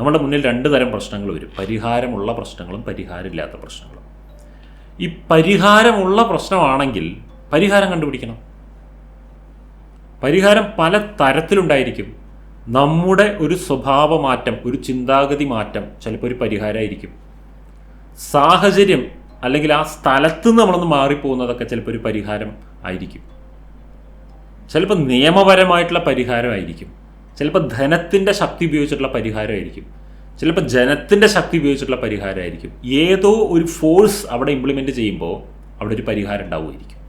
നമ്മുടെ മുന്നിൽ രണ്ട് തരം പ്രശ്നങ്ങൾ വരും. പരിഹാരമുള്ള പ്രശ്നങ്ങളും പരിഹാരമില്ലാത്ത പ്രശ്നങ്ങളും. ഈ പരിഹാരമുള്ള പ്രശ്നമാണെങ്കിൽ പരിഹാരം കണ്ടുപിടിക്കണം. പരിഹാരം പല തരത്തിലുണ്ടായിരിക്കും. നമ്മുടെ ഒരു സ്വഭാവ മാറ്റം ഒരു ചിന്താഗതി മാറ്റം ചിലപ്പോൾ ഒരു പരിഹാരമായിരിക്കും. സാഹചര്യം അല്ലെങ്കിൽ ആ സ്ഥലത്ത് നിന്ന് നമ്മളൊന്ന് മാറിപ്പോകുന്നതൊക്കെ ചിലപ്പോൾ ഒരു പരിഹാരം ആയിരിക്കും. ചിലപ്പോൾ നിയമപരമായിട്ടുള്ള പരിഹാരമായിരിക്കും. ചിലപ്പോൾ ധനത്തിന്റെ ശക്തി ഉപയോഗിച്ചിട്ടുള്ള പരിഹാരമായിരിക്കും. ചിലപ്പോൾ ജനത്തിന്റെ ശക്തി ഉപയോഗിച്ചിട്ടുള്ള പരിഹാരമായിരിക്കും. ഏതോ ഒരു ഫോഴ്സ് അവിടെ ഇംപ്ലിമെന്റ് ചെയ്യുമ്പോൾ അവിടെ ഒരു പരിഹാരം ഉണ്ടാവുമായിരിക്കും.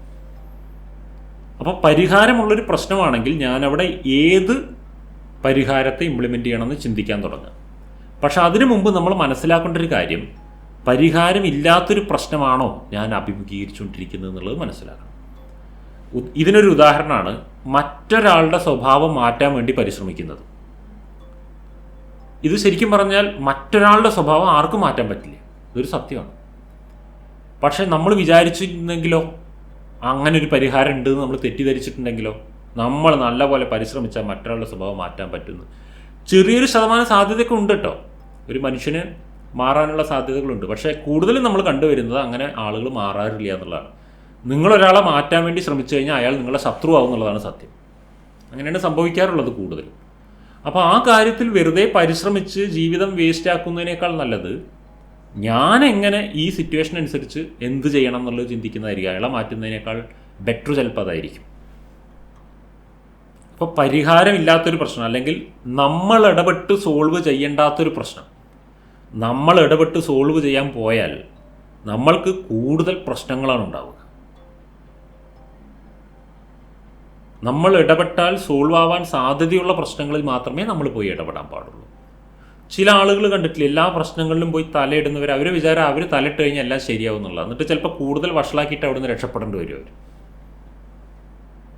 അപ്പോൾ പരിഹാരമുള്ളൊരു പ്രശ്നമാണെങ്കിൽ ഞാൻ അവിടെ ഏത് പരിഹാരത്തെ ഇംപ്ലിമെന്റ് ചെയ്യണമെന്ന് ചിന്തിക്കാൻ തുടങ്ങുക. പക്ഷെ അതിനു മുമ്പ് നമ്മൾ മനസ്സിലാക്കേണ്ട ഒരു കാര്യം പരിഹാരമില്ലാത്തൊരു പ്രശ്നമാണോ ഞാൻ അഭിമുഖീകരിച്ചുകൊണ്ടിരിക്കുന്നത് എന്നുള്ളത് മനസ്സിലാക്കണം. ഇതിനൊരു ഉദാഹരണമാണ് മറ്റൊരാളുടെ സ്വഭാവം മാറ്റാൻ വേണ്ടി പരിശ്രമിക്കുന്നത്. ഇത് ശരിക്കും പറഞ്ഞാൽ മറ്റൊരാളുടെ സ്വഭാവം ആർക്കും മാറ്റാൻ പറ്റില്ല. ഇതൊരു സത്യമാണ്. പക്ഷെ നമ്മൾ വിചാരിച്ചിരുന്നെങ്കിലോ അങ്ങനെ ഒരു പരിഹാരം ഉണ്ട് എന്ന് നമ്മൾ തെറ്റിദ്ധരിച്ചിട്ടുണ്ടെങ്കിലോ നമ്മൾ നല്ലപോലെ പരിശ്രമിച്ചാൽ മറ്റൊരാളുടെ സ്വഭാവം മാറ്റാൻ പറ്റുന്നു. ചെറിയൊരു ശതമാനം സാധ്യതയൊക്കെ ഉണ്ട് കേട്ടോ. ഒരു മനുഷ്യന് മാറാനുള്ള സാധ്യതകളുണ്ട്. പക്ഷേ കൂടുതലും നമ്മൾ കണ്ടുവരുന്നത് അങ്ങനെ ആളുകൾ മാറാറില്ല എന്നുള്ളതാണ്. നിങ്ങളൊരാളെ മാറ്റാൻ വേണ്ടി ശ്രമിച്ചു കഴിഞ്ഞാൽ അയാൾ നിങ്ങളുടെ ശത്രുവാകും എന്നുള്ളതാണ് സത്യം. അങ്ങനെയാണ് സംഭവിക്കാറുള്ളത് കൂടുതലും. അപ്പോൾ ആ കാര്യത്തിൽ വെറുതെ പരിശ്രമിച്ച് ജീവിതം വേസ്റ്റ് ആക്കുന്നതിനേക്കാൾ നല്ലത് ഞാൻ എങ്ങനെ ഈ സിറ്റുവേഷൻ അനുസരിച്ച് എന്ത് ചെയ്യണം എന്നുള്ളത് ചിന്തിക്കുന്നതായിരിക്കും. അയാളെ മാറ്റുന്നതിനേക്കാൾ ബെറ്റർ ചിലപ്പോൾ അതായിരിക്കും. അപ്പോൾ പരിഹാരമില്ലാത്തൊരു പ്രശ്നം അല്ലെങ്കിൽ നമ്മൾ ഇടപെട്ട് സോൾവ് ചെയ്യേണ്ടാത്തൊരു പ്രശ്നം. നമ്മൾ ഇടപെട്ട് സോൾവ് ചെയ്യാൻ പോയാൽ നമ്മൾക്ക് കൂടുതൽ പ്രശ്നങ്ങളാണ് ഉണ്ടാവുക. നമ്മൾ ഇടപെട്ടാൽ സോൾവ് ആവാൻ സാധ്യതയുള്ള പ്രശ്നങ്ങളിൽ മാത്രമേ നമ്മൾ പോയി ഇടപെടാൻ പാടുള്ളൂ. ചില ആളുകൾ കണ്ടിട്ടില്ല എല്ലാ പ്രശ്നങ്ങളിലും പോയി തലയിടുന്നവർ അവർ വിചാരം അവർ തലയിട്ട് കഴിഞ്ഞാൽ എല്ലാം ശരിയാവും എന്നുള്ളത് എന്നിട്ട് ചിലപ്പോൾ കൂടുതൽ വഷളാക്കിയിട്ട് അവിടെ നിന്ന് രക്ഷപ്പെടേണ്ടി വരും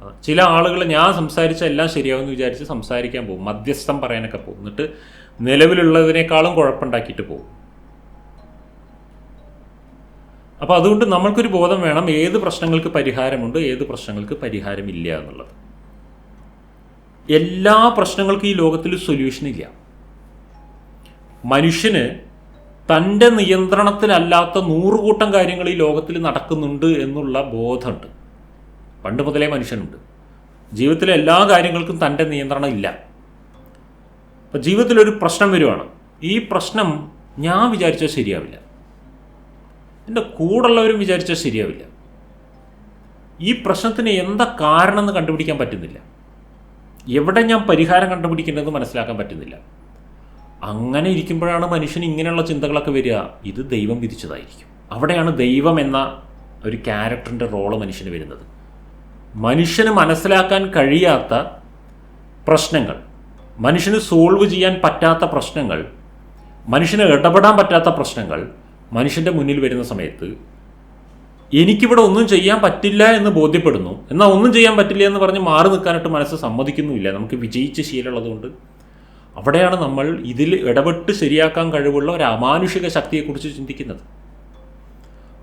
അവർ ചില ആളുകൾ ഞാൻ സംസാരിച്ച എല്ലാം ശരിയാവും എന്ന് വിചാരിച്ച് സംസാരിക്കാൻ പോകും. മധ്യസ്ഥം പറയാനൊക്കെ പോകും. എന്നിട്ട് നിലവിലുള്ളതിനേക്കാളും കുഴപ്പമുണ്ടാക്കിയിട്ട് പോകും. അപ്പോൾ അതുകൊണ്ട് നമ്മൾക്കൊരു ബോധം വേണം ഏത് പ്രശ്നങ്ങൾക്ക് പരിഹാരമുണ്ട് ഏത് പ്രശ്നങ്ങൾക്ക് പരിഹാരമില്ല എന്നുള്ളത്. എല്ലാ പ്രശ്നങ്ങൾക്കും ഈ ലോകത്തിൽ സൊല്യൂഷൻ ഇല്ല. മനുഷ്യന് തന്റെ നിയന്ത്രണത്തിലല്ലാത്ത നൂറുകൂട്ടം കാര്യങ്ങൾ ഈ ലോകത്തിൽ നടക്കുന്നുണ്ട് എന്നുള്ള ബോധമുണ്ട്. പണ്ട് മുതലേ മനുഷ്യനുണ്ട്. ജീവിതത്തിലെ എല്ലാ കാര്യങ്ങൾക്കും തന്റെ നിയന്ത്രണം ഇല്ല. അപ്പം ജീവിതത്തിലൊരു പ്രശ്നം വരുവാണ്. ഈ പ്രശ്നം ഞാൻ വിചാരിച്ചാൽ ശരിയാവില്ല. എന്റെ കൂടുള്ളവരും വിചാരിച്ചാൽ ശരിയാവില്ല. ഈ പ്രശ്നത്തിന് എന്താ കാരണം എന്ന് കണ്ടുപിടിക്കാൻ പറ്റുന്നില്ല. എവിടെ ഞാൻ പരിഹാരം കണ്ടുപിടിക്കേണ്ടതെന്ന് മനസ്സിലാക്കാൻ പറ്റുന്നില്ല. അങ്ങനെ ഇരിക്കുമ്പോഴാണ് മനുഷ്യൻ ഇങ്ങനെയുള്ള ചിന്തകളൊക്കെ വരിക. ഇത് ദൈവം വിധിച്ചതായിരിക്കും. അവിടെയാണ് ദൈവം എന്ന ഒരു ക്യാരക്ടറിന്റെ റോൾ മനുഷ്യന് വരുന്നത്. മനുഷ്യന് മനസ്സിലാക്കാൻ കഴിയാത്ത പ്രശ്നങ്ങൾ മനുഷ്യന് സോൾവ് ചെയ്യാൻ പറ്റാത്ത പ്രശ്നങ്ങൾ മനുഷ്യന് ഇടപെടാൻ പറ്റാത്ത പ്രശ്നങ്ങൾ മനുഷ്യന്റെ മുന്നിൽ വരുന്ന സമയത്ത് എനിക്കിവിടെ ഒന്നും ചെയ്യാൻ പറ്റില്ല എന്ന് ബോധ്യപ്പെടുന്നു. എന്നാൽ ഒന്നും ചെയ്യാൻ പറ്റില്ല എന്ന് പറഞ്ഞ് മാറി നിൽക്കാനായിട്ട് മനസ്സ് സമ്മതിക്കുന്നുമില്ല. നമുക്ക് വിജയിച്ച ശീലമുള്ളതുകൊണ്ട്. അവിടെയാണ് നമ്മൾ ഇതിൽ ഇടപെട്ട് ശരിയാക്കാൻ കഴിവുള്ള ഒരു അമാനുഷിക ശക്തിയെക്കുറിച്ച് ചിന്തിക്കുന്നത്.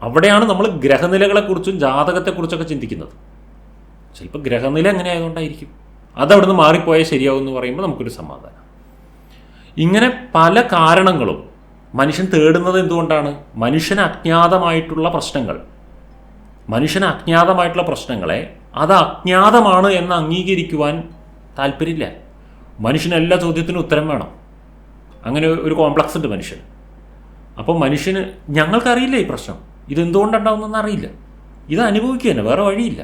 അവിടെയാണ് നമ്മൾ ഗ്രഹനിലകളെക്കുറിച്ചും ജാതകത്തെക്കുറിച്ചൊക്കെ ചിന്തിക്കുന്നത്. ചിലപ്പോൾ ഗ്രഹനില എങ്ങനെ ആയതുകൊണ്ടായിരിക്കും. അതവിടുന്ന് മാറിപ്പോയാൽ ശരിയാവും എന്ന് പറയുമ്പോൾ നമുക്കൊരു സമാധാനം. ഇങ്ങനെ പല കാരണങ്ങളും മനുഷ്യൻ തേടുന്നത് എന്തുകൊണ്ടാണ്? മനുഷ്യന് അജ്ഞാതമായിട്ടുള്ള പ്രശ്നങ്ങൾ. മനുഷ്യന് അജ്ഞാതമായിട്ടുള്ള പ്രശ്നങ്ങളെ അത് അജ്ഞാതമാണ് എന്ന് അംഗീകരിക്കുവാൻ താല്പര്യമില്ല. മനുഷ്യന് എല്ലാ ചോദ്യത്തിനും ഉത്തരം വേണം. അങ്ങനെ ഒരു കോംപ്ലക്സ് ഉണ്ട് മനുഷ്യന്. അപ്പോൾ മനുഷ്യന് ഞങ്ങൾക്കറിയില്ല ഈ പ്രശ്നം. ഇതെന്തുകൊണ്ടുണ്ടാവുന്നതെന്ന് അറിയില്ല. ഇത് അനുഭവിക്കുക തന്നെ വേറെ വഴിയില്ല.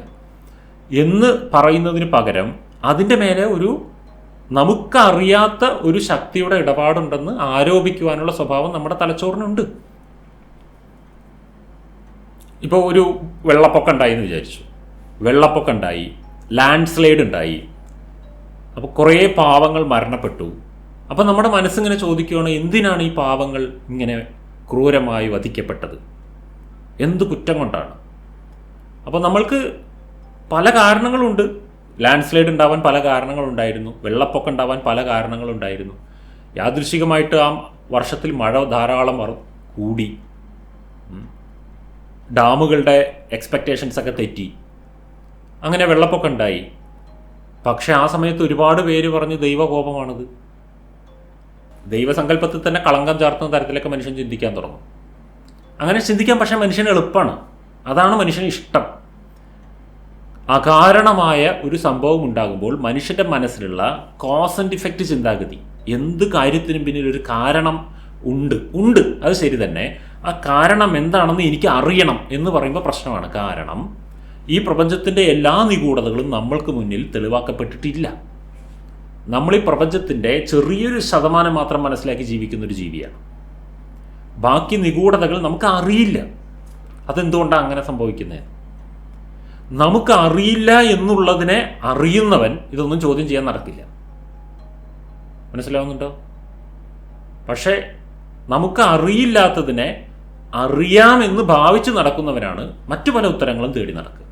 എന്ന് പറയുന്നതിന് പകരം അതിന്റെ മേലെ ഒരു നമുക്കറിയാത്ത ഒരു ശക്തിയുടെ ഇടപാടുണ്ടെന്ന് ആരോപിക്കുവാനുള്ള സ്വഭാവം നമ്മുടെ തലച്ചോറിനുണ്ട്. ഇപ്പോൾ ഒരു വെള്ളപ്പൊക്കം ഉണ്ടായി എന്ന് വിചാരിച്ചു. വെള്ളപ്പൊക്കം ഉണ്ടായി ലാൻഡ് സ്ലൈഡ് ഉണ്ടായി. അപ്പോൾ കുറേ പാവങ്ങൾ മരണപ്പെട്ടു. അപ്പോൾ നമ്മുടെ മനസ്സിങ്ങനെ ചോദിക്കുകയാണ് എന്തിനാണ് ഈ പാവങ്ങൾ ഇങ്ങനെ ക്രൂരമായി വധിക്കപ്പെട്ടത്? എന്ത് കുറ്റം കൊണ്ടാണ്? അപ്പോൾ നമ്മൾക്ക് പല കാരണങ്ങളുണ്ട്. ലാൻഡ് സ്ലൈഡ് ഉണ്ടാവാൻ പല കാരണങ്ങളുണ്ടായിരുന്നു. വെള്ളപ്പൊക്കം ഉണ്ടാവാൻ പല കാരണങ്ങളുണ്ടായിരുന്നു. യാദൃശികമായിട്ട് ആ വർഷത്തിൽ മഴ ധാരാളം കൂടി. ഡാമുകളുടെ എക്സ്പെക്റ്റേഷൻസ് ഒക്കെ തെറ്റി. അങ്ങനെ വെള്ളപ്പൊക്കം ഉണ്ടായി. പക്ഷെ ആ സമയത്ത് ഒരുപാട് പേര് പറഞ്ഞ് ദൈവകോപമാണിത്. ദൈവസങ്കല്പത്തിൽ തന്നെ കളങ്കം ചാർത്തുന്ന തരത്തിലൊക്കെ മനുഷ്യൻ ചിന്തിക്കാൻ തുടങ്ങും. അങ്ങനെ ചിന്തിക്കാൻ പക്ഷേ മനുഷ്യന് എളുപ്പമാണ് അതാണ് മനുഷ്യന് ഇഷ്ടം. അകാരണമായ ഒരു സംഭവം ഉണ്ടാകുമ്പോൾ മനുഷ്യന്റെ മനസ്സിലുള്ള കോസ് ആൻഡ് ഇഫക്റ്റ് ചിന്താഗതി എന്ത് കാര്യത്തിനും പിന്നിൽ ഒരു കാരണം ഉണ്ട്. ഉണ്ട്. അത് ശരി തന്നെ. ആ കാരണം എന്താണെന്ന് എനിക്ക് അറിയണം എന്ന് പറയുമ്പോൾ പ്രശ്നമാണ്. കാരണം ഈ പ്രപഞ്ചത്തിന്റെ എല്ലാ നിഗൂഢതകളും നമ്മൾക്ക് മുന്നിൽ തെളിവാക്കപ്പെട്ടിട്ടില്ല. നമ്മൾ ഈ പ്രപഞ്ചത്തിന്റെ ചെറിയൊരു ശതമാനം മാത്രം മനസ്സിലാക്കി ജീവിക്കുന്ന ഒരു ജീവിയാണ്. ബാക്കി നിഗൂഢതകൾ നമുക്ക് അറിയില്ല. അതെന്തുകൊണ്ടാണ് അങ്ങനെ സംഭവിക്കുന്നത്? നമുക്ക് അറിയില്ല എന്നുള്ളതിനെ അറിയുന്നവൻ ഇതൊന്നും ചോദ്യം ചെയ്യാൻ നടക്കില്ല. മനസ്സിലാവുന്നുണ്ടോ? പക്ഷേ നമുക്ക് അറിയില്ലാത്തതിനെ അറിയാമെന്ന് ഭാവിച്ച് നടക്കുന്നവരാണ് മറ്റു പല ഉത്തരങ്ങളും തേടി നടക്കുക.